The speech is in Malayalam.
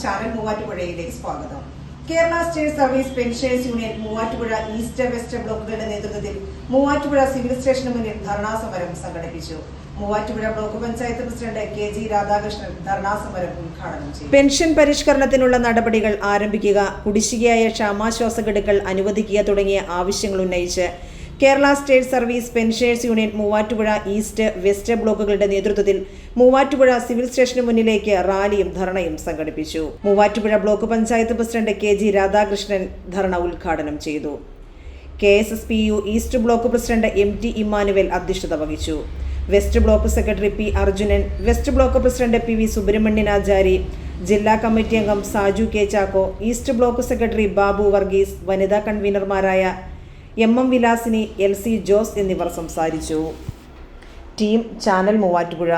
ചാനൽ മൂവാറ്റുപുഴയിലേക്ക് സ്വാഗതം. Kerala state service pensioners union Muvattupuzha east west ബ്ലോക്കുകളുടെ നേതൃത്വത്തിൽ മൂവാറ്റുപുഴ സിവിൽ സ്റ്റേഷന് മുന്നിൽ ധർണാ സമരം സംഘടിപ്പിച്ചു. Muvattupuzha block panchayat president K G Radhakrishnan ധർണാസമരം ഉദ്ഘാടനം ചെയ്തു. പെൻഷൻ പരിഷ്കരണത്തിനുള്ള നടപടികൾ ആരംഭിക്കുക കുടിശ്ശികയായ ക്ഷാമാശ്വാസ ഗഡുക്കൾ അനുവദിക്കുക തുടങ്ങിയ ആവശ്യങ്ങൾ ഉന്നയിച്ച് Kerala state service pensioners union Muvattupuzha east west ബ്ലോക്കുകളുടെ നേതൃത്വത്തിൽ മൂവാറ്റുപുഴ സിവിൽ സ്റ്റേഷന് മുന്നിലേക്ക് റാലിയും ധർണയും സംഘടിപ്പിച്ചു. Muvattupuzha block panchayat president K G Radhakrishnan ധർണ ഉദ്ഘാടനം ചെയ്തു. K S S P U east block president M T Emmanuel അധ്യക്ഷത വഹിച്ചു. West block secretary P Arjunan west block president P V Subrahmanyanachari ജില്ലാ കമ്മിറ്റി അംഗം Saju K Chacko east block secretary Babu Varghese വനിതാ കൺവീനർമാരായ M M Vilasini L C Jose എന്നിവർ സംസാരിച്ചു. Team channel Muvattupuzha.